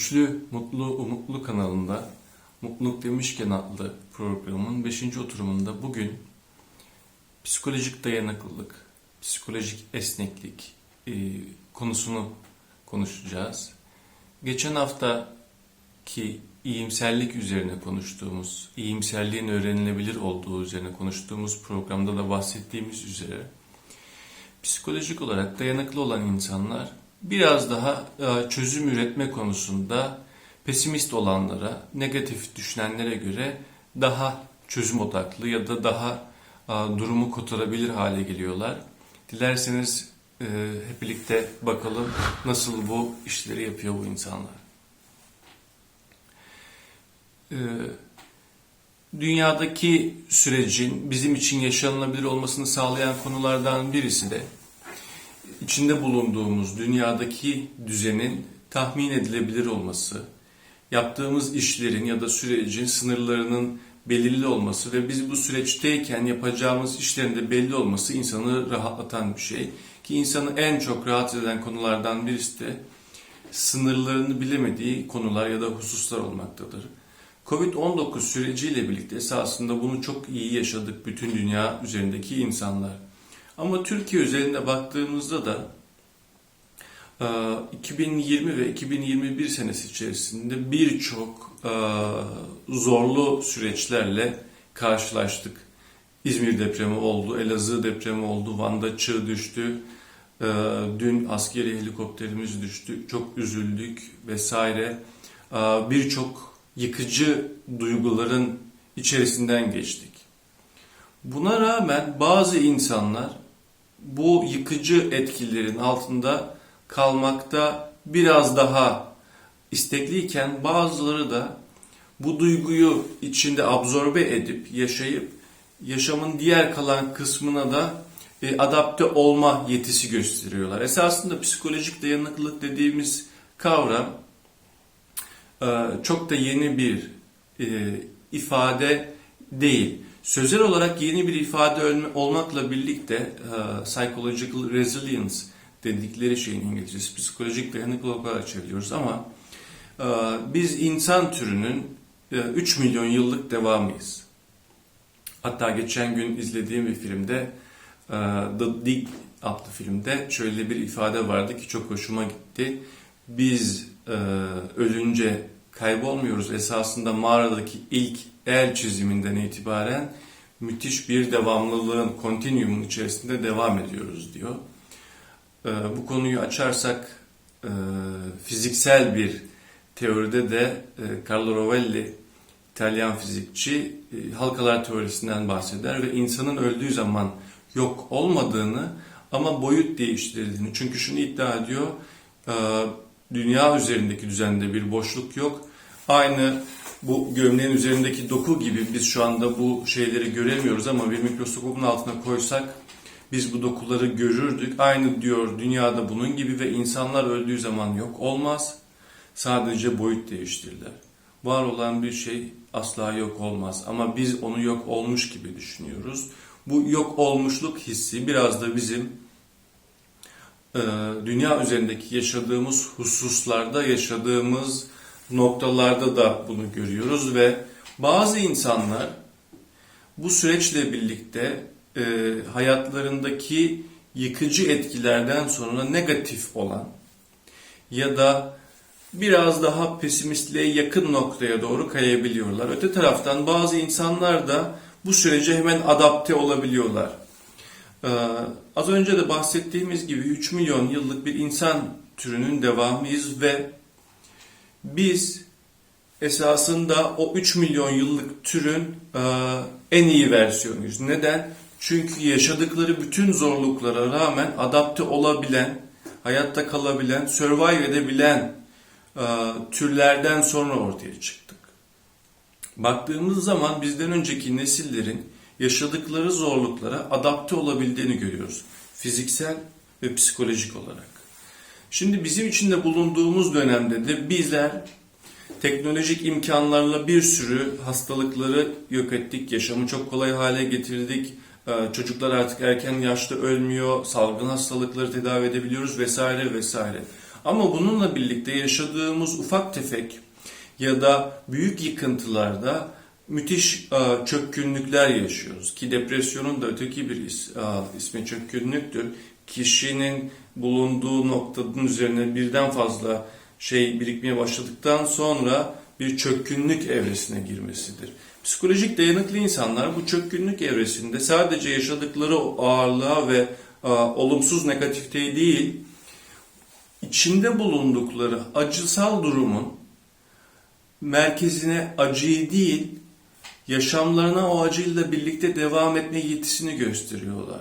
Güçlü, Mutlu, Umutlu kanalında Mutluluk Demişken adlı programın 5. oturumunda bugün psikolojik dayanıklılık, psikolojik esneklik e, konusunu konuşacağız. Geçen haftaki iyimserlik üzerine konuştuğumuz, iyimserliğin öğrenilebilir olduğu üzerine konuştuğumuz programda da bahsettiğimiz üzere psikolojik olarak dayanıklı olan insanlar biraz daha e, çözüm üretme konusunda pesimist olanlara, negatif düşünenlere göre daha çözüm odaklı ya da daha e, durumu kotarabilir hale geliyorlar. Dilerseniz e, hep birlikte bakalım nasıl bu işleri yapıyor bu insanlar. Dünyadaki sürecin bizim için yaşanılabilir olmasını sağlayan konulardan birisi de içinde bulunduğumuz dünyadaki düzenin tahmin edilebilir olması, yaptığımız işlerin ya da sürecin sınırlarının belirli olması ve biz bu süreçteyken yapacağımız işlerin de belli olması insanı rahatlatan bir şey. Ki insanı en çok rahatsız eden konulardan birisi de sınırlarını bilemediği konular ya da hususlar olmaktadır. Covid-19 süreciyle birlikte esasında bunu çok iyi yaşadık bütün dünya üzerindeki insanlar. Ama Türkiye üzerinde baktığımızda da 2020 ve 2021 senesi içerisinde birçok zorlu süreçlerle karşılaştık. İzmir depremi oldu, Elazığ depremi oldu, Van'da çığ düştü, dün askeri helikopterimiz düştü, çok üzüldük vesaire. Birçok yıkıcı duyguların içerisinden geçtik. Buna rağmen bazı insanlar bu yıkıcı etkilerin altında kalmakta biraz daha istekliyken bazıları da bu duyguyu içinde absorbe edip yaşayıp yaşamın diğer kalan kısmına da e, adapte olma yetisi gösteriyorlar. Esasında psikolojik dayanıklılık dediğimiz kavram e, çok da yeni bir e, ifade değil. Sözel olarak yeni bir ifade olmakla birlikte e, psychological resilience dedikleri şeyin İngilizcesi psikolojik dayanıklılık olarak çeviriyoruz ama e, biz insan türünün e, 3 milyon yıllık devamıyız. Hatta geçen gün izlediğim bir filmde e, The Dig adlı filmde şöyle bir ifade vardı ki çok hoşuma gitti. Biz e, ölünce kaybolmuyoruz. Esasında mağaradaki ilk el çiziminden itibaren müthiş bir devamlılığın, kontinyumun içerisinde devam ediyoruz diyor. E, bu konuyu açarsak e, fiziksel bir teoride de e, Carlo Rovelli, İtalyan fizikçi, e, halkalar teorisinden bahseder ve insanın öldüğü zaman yok olmadığını ama boyut değiştirdiğini. Çünkü şunu iddia ediyor, dünya üzerindeki düzende bir boşluk yok. Aynı bu gömleğin üzerindeki doku gibi biz şu anda bu şeyleri göremiyoruz ama bir mikroskopun altına koysak biz bu dokuları görürdük. Aynı diyor dünyada bunun gibi ve insanlar öldüğü zaman yok olmaz. Sadece boyut değiştirirler. Var olan bir şey asla yok olmaz ama biz onu yok olmuş gibi düşünüyoruz. Bu yok olmuşluk hissi biraz da bizim dünya üzerindeki yaşadığımız hususlarda yaşadığımız noktalarda da bunu görüyoruz ve bazı insanlar bu süreçle birlikte e, hayatlarındaki yıkıcı etkilerden sonra negatif olan ya da biraz daha pesimistliğe yakın noktaya doğru kayabiliyorlar. Öte taraftan bazı insanlar da bu sürece hemen adapte olabiliyorlar. Ee, az önce de bahsettiğimiz gibi 3 milyon yıllık bir insan türünün devamıyız ve biz esasında o 3 milyon yıllık türün e, en iyi versiyonuyuz. Neden? Çünkü yaşadıkları bütün zorluklara rağmen adapte olabilen, hayatta kalabilen, survive edebilen e, türlerden sonra ortaya çıktık. Baktığımız zaman bizden önceki nesillerin yaşadıkları zorluklara adapte olabildiğini görüyoruz. Fiziksel ve psikolojik olarak. Şimdi bizim içinde bulunduğumuz dönemde de bizler teknolojik imkanlarla bir sürü hastalıkları yok ettik. Yaşamı çok kolay hale getirdik. Ee, çocuklar artık erken yaşta ölmüyor. Salgın hastalıkları tedavi edebiliyoruz vesaire vesaire. Ama bununla birlikte yaşadığımız ufak tefek ya da büyük yıkıntılarda müthiş e, çökkünlükler yaşıyoruz. Ki depresyonun da öteki bir is, e, ismi çökkünlüktür. Kişinin bulunduğu noktanın üzerine birden fazla şey birikmeye başladıktan sonra bir çökkünlük evresine girmesidir. Psikolojik dayanıklı insanlar bu çökkünlük evresinde sadece yaşadıkları ağırlığa ve e, olumsuz negatifteyi değil, içinde bulundukları acısal durumun merkezine acıyı değil, yaşamlarına o acıyla birlikte devam etme yetisini gösteriyorlar.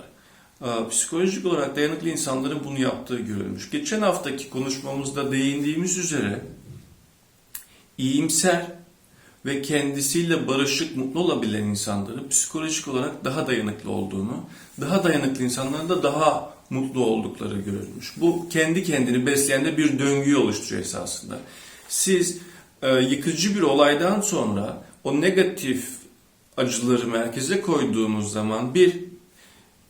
Ee, Psikolojik olarak dayanıklı insanların bunu yaptığı görülmüş. Geçen haftaki konuşmamızda değindiğimiz üzere iyimser ve kendisiyle barışık, mutlu olabilen insanların psikolojik olarak daha dayanıklı olduğunu, daha dayanıklı insanların da daha mutlu oldukları görülmüş. Bu kendi kendini besleyen de bir döngüyü oluşturuyor esasında. Siz e, yıkıcı bir olaydan sonra o negatif acıları merkeze koyduğunuz zaman bir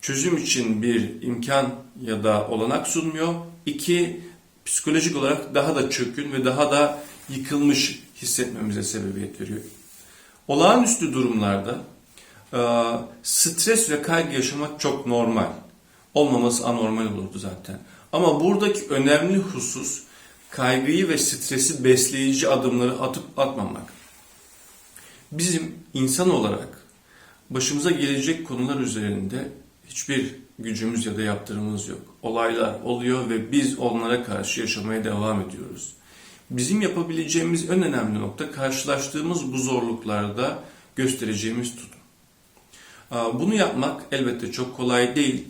çözüm için bir imkan ya da olanak sunmuyor. İki psikolojik olarak daha da çökün ve daha da yıkılmış hissetmemize sebebiyet veriyor. Olağanüstü durumlarda e, stres ve kaygı yaşamak çok normal. Olmaması anormal olurdu zaten. Ama buradaki önemli husus kaygıyı ve stresi besleyici adımları atıp atmamak. Bizim insan olarak başımıza gelecek konular üzerinde hiçbir gücümüz ya da yaptırımımız yok. Olaylar oluyor ve biz onlara karşı yaşamaya devam ediyoruz. Bizim yapabileceğimiz en önemli nokta karşılaştığımız bu zorluklarda göstereceğimiz tutum. Bunu yapmak elbette çok kolay değil.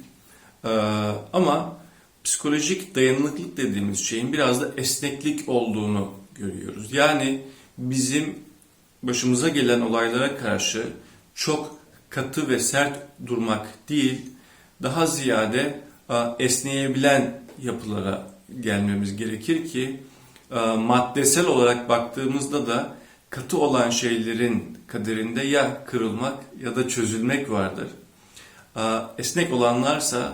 Ama psikolojik dayanıklılık dediğimiz şeyin biraz da esneklik olduğunu görüyoruz. Yani bizim başımıza gelen olaylara karşı çok katı ve sert durmak değil, daha ziyade esneyebilen yapılara gelmemiz gerekir ki maddesel olarak baktığımızda da katı olan şeylerin kaderinde ya kırılmak ya da çözülmek vardır. Esnek olanlarsa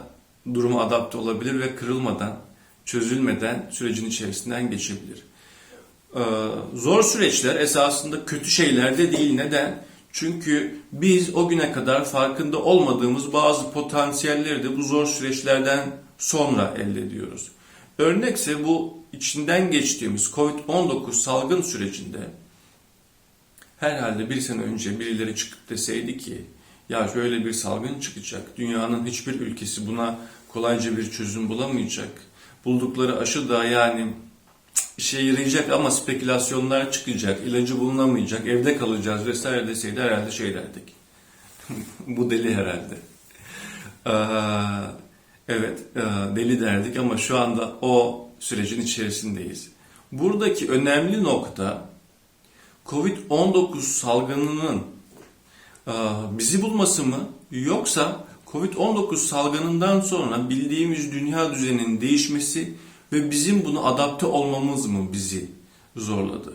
duruma adapte olabilir ve kırılmadan, çözülmeden sürecin içerisinden geçebilir. Zor süreçler esasında kötü şeyler de değil. Neden? Çünkü biz o güne kadar farkında olmadığımız bazı potansiyelleri de bu zor süreçlerden sonra elde ediyoruz. Örnekse bu içinden geçtiğimiz COVID-19 salgın sürecinde herhalde bir sene önce birileri çıkıp deseydi ki ya şöyle bir salgın çıkacak, dünyanın hiçbir ülkesi buna kolayca bir çözüm bulamayacak, buldukları aşı da yani işe yarayacak ama spekülasyonlar çıkacak, ilacı bulunamayacak, evde kalacağız vesaire deseydi herhalde şey derdik. Bu deli herhalde. evet, deli derdik ama şu anda o sürecin içerisindeyiz. Buradaki önemli nokta COVID-19 salgınının bizi bulması mı yoksa Covid-19 salgınından sonra bildiğimiz dünya düzeninin değişmesi ve bizim bunu adapte olmamız mı bizi zorladı?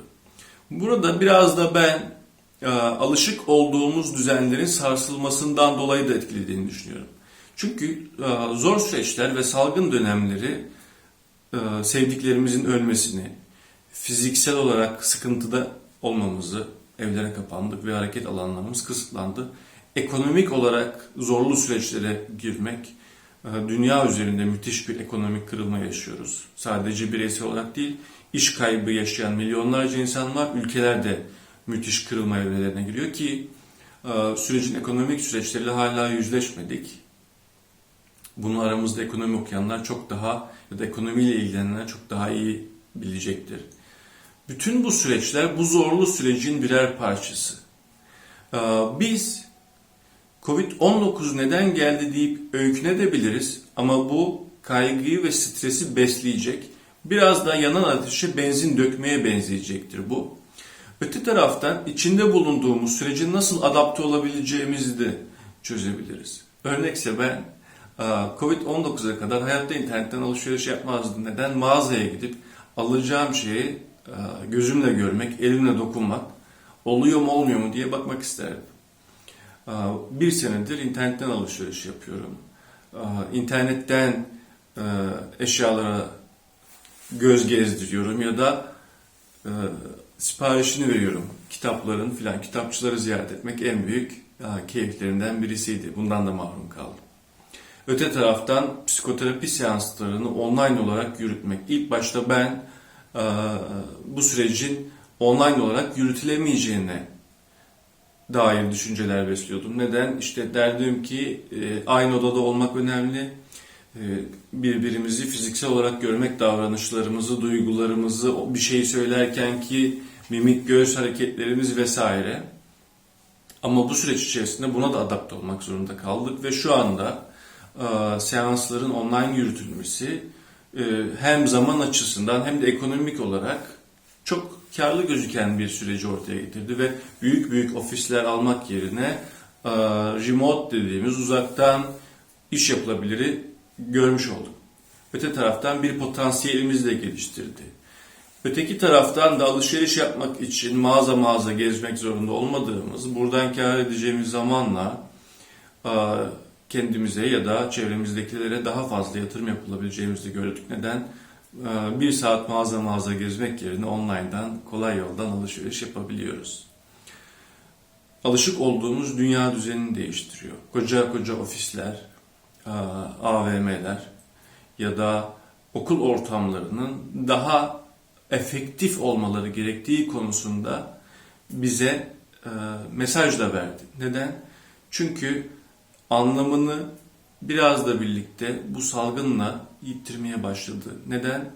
Burada biraz da ben e, alışık olduğumuz düzenlerin sarsılmasından dolayı da etkilediğini düşünüyorum. Çünkü e, zor süreçler ve salgın dönemleri e, sevdiklerimizin ölmesini, fiziksel olarak sıkıntıda olmamızı, evlere kapandık ve hareket alanlarımız kısıtlandı ekonomik olarak zorlu süreçlere girmek, dünya üzerinde müthiş bir ekonomik kırılma yaşıyoruz. Sadece bireysel olarak değil, iş kaybı yaşayan milyonlarca insan var. Ülkeler de müthiş kırılma evrelerine giriyor ki e, sürecin ekonomik süreçleriyle hala yüzleşmedik. Bunu aramızda ekonomi okuyanlar çok daha ya da ekonomiyle ilgilenenler çok daha iyi bilecektir. Bütün bu süreçler bu zorlu sürecin birer parçası. E, biz Covid-19 neden geldi deyip öykünebiliriz ama bu kaygıyı ve stresi besleyecek, biraz da yanan ateşe benzin dökmeye benzeyecektir bu. Öte taraftan içinde bulunduğumuz sürece nasıl adapte olabileceğimizi de çözebiliriz. Örnekse ben Covid-19'a kadar hayatta internetten alışveriş yapmazdım. Neden? Mağazaya gidip alacağım şeyi gözümle görmek, elimle dokunmak, oluyor mu olmuyor mu diye bakmak isterdim. Bir senedir internetten alışveriş yapıyorum. İnternetten eşyalara göz gezdiriyorum ya da e, siparişini veriyorum. Kitapların filan kitapçıları ziyaret etmek en büyük e, keyiflerinden birisiydi. Bundan da mahrum kaldım. Öte taraftan psikoterapi seanslarını online olarak yürütmek. İlk başta ben e, bu sürecin online olarak yürütülemeyeceğine dair düşünceler besliyordum. Neden? İşte derdim ki e, aynı odada olmak önemli. E, birbirimizi fiziksel olarak görmek, davranışlarımızı, duygularımızı, bir şey söylerken ki mimik, göğüs hareketlerimiz vesaire. Ama bu süreç içerisinde buna da adapte olmak zorunda kaldık ve şu anda e, seansların online yürütülmesi hem zaman açısından hem de ekonomik olarak çok karlı gözüken bir süreci ortaya getirdi ve büyük büyük ofisler almak yerine e, remote dediğimiz uzaktan iş yapılabiliri görmüş olduk. Öte taraftan bir potansiyelimizi de geliştirdi. Öteki taraftan da alışveriş yapmak için mağaza mağaza gezmek zorunda olmadığımız, buradan kar edeceğimiz zamanla e, kendimize ya da çevremizdekilere daha fazla yatırım yapılabileceğimizi gördük. Neden? E, Bir saat mağaza mağaza gezmek yerine online'dan kolay yoldan alışveriş yapabiliyoruz. Alışık olduğumuz dünya düzenini değiştiriyor. Koca koca ofisler, e, AVM'ler ya da okul ortamlarının daha efektif olmaları gerektiği konusunda bize e, mesaj da verdi. Neden? Çünkü anlamını biraz da birlikte bu salgınla yitirmeye başladı. Neden?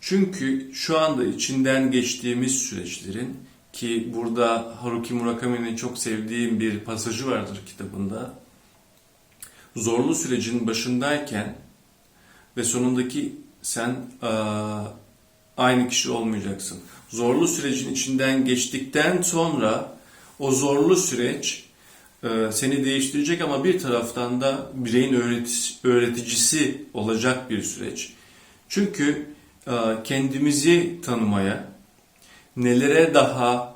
Çünkü şu anda içinden geçtiğimiz süreçlerin ki burada Haruki Murakami'nin çok sevdiğim bir pasajı vardır kitabında. Zorlu sürecin başındayken ve sonundaki sen aynı kişi olmayacaksın. Zorlu sürecin içinden geçtikten sonra o zorlu süreç seni değiştirecek ama bir taraftan da bireyin öğretici, öğreticisi olacak bir süreç. Çünkü e, kendimizi tanımaya, nelere daha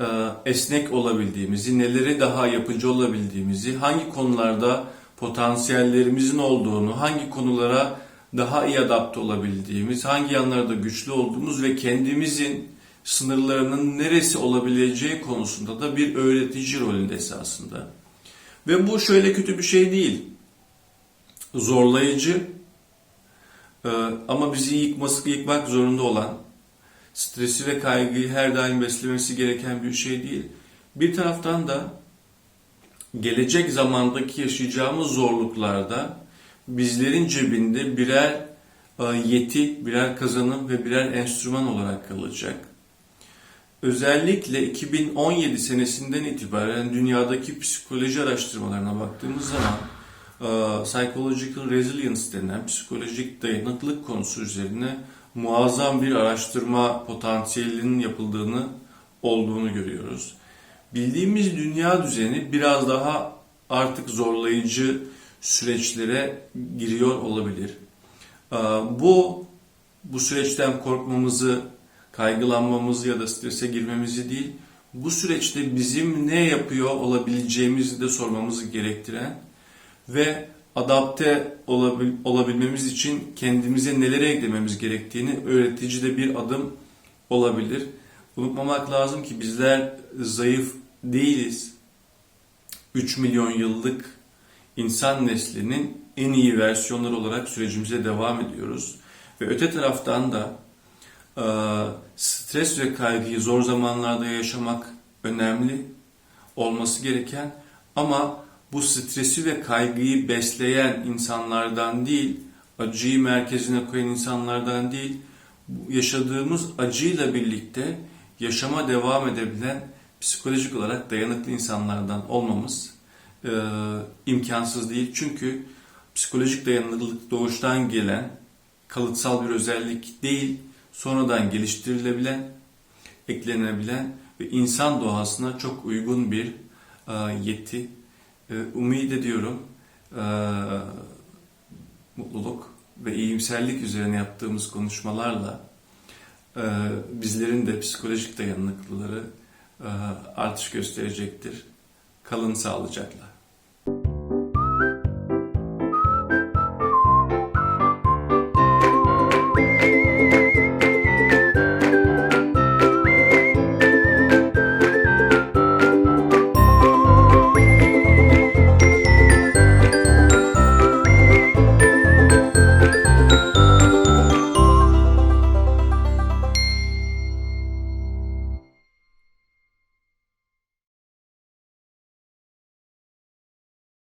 e, esnek olabildiğimizi, nelere daha yapıcı olabildiğimizi, hangi konularda potansiyellerimizin olduğunu, hangi konulara daha iyi adapte olabildiğimiz, hangi yanlarda güçlü olduğumuz ve kendimizin sınırlarının neresi olabileceği konusunda da bir öğretici rolünde esasında. Ve bu şöyle kötü bir şey değil. Zorlayıcı e, ama bizi yıkması, yıkmak zorunda olan, stresi ve kaygıyı her daim beslemesi gereken bir şey değil. Bir taraftan da gelecek zamandaki yaşayacağımız zorluklarda bizlerin cebinde birer e, yeti, birer kazanım ve birer enstrüman olarak kalacak. Özellikle 2017 senesinden itibaren dünyadaki psikoloji araştırmalarına baktığımız zaman e, Psychological Resilience denen psikolojik dayanıklılık konusu üzerine muazzam bir araştırma potansiyelinin yapıldığını olduğunu görüyoruz. Bildiğimiz dünya düzeni biraz daha artık zorlayıcı süreçlere giriyor olabilir. Ee, Bu bu süreçten korkmamızı, kaygılanmamızı ya da strese girmemizi değil, bu süreçte bizim ne yapıyor olabileceğimizi de sormamızı gerektiren ve adapte olabil, olabilmemiz için kendimize nelere eklememiz gerektiğini öğretici de bir adım olabilir. Unutmamak lazım ki bizler zayıf değiliz. 3 milyon yıllık insan neslinin en iyi versiyonları olarak sürecimize devam ediyoruz. Ve öte taraftan da stres ve kaygıyı zor zamanlarda yaşamak önemli olması gereken ama bu stresi ve kaygıyı besleyen insanlardan değil, acıyı merkezine koyan insanlardan değil, yaşadığımız acıyla birlikte yaşama devam edebilen psikolojik olarak dayanıklı insanlardan olmamız e, imkansız değil. Çünkü psikolojik dayanıklılık doğuştan gelen kalıtsal bir özellik değil, sonradan geliştirilebilen, eklenebilen ve insan doğasına çok uygun bir e, yeti. E, umid ediyorum e, mutluluk ve iyimserlik üzerine yaptığımız konuşmalarla e, bizlerin de psikolojik dayanıklılıkları e, artış gösterecektir. Kalın sağlıcakla.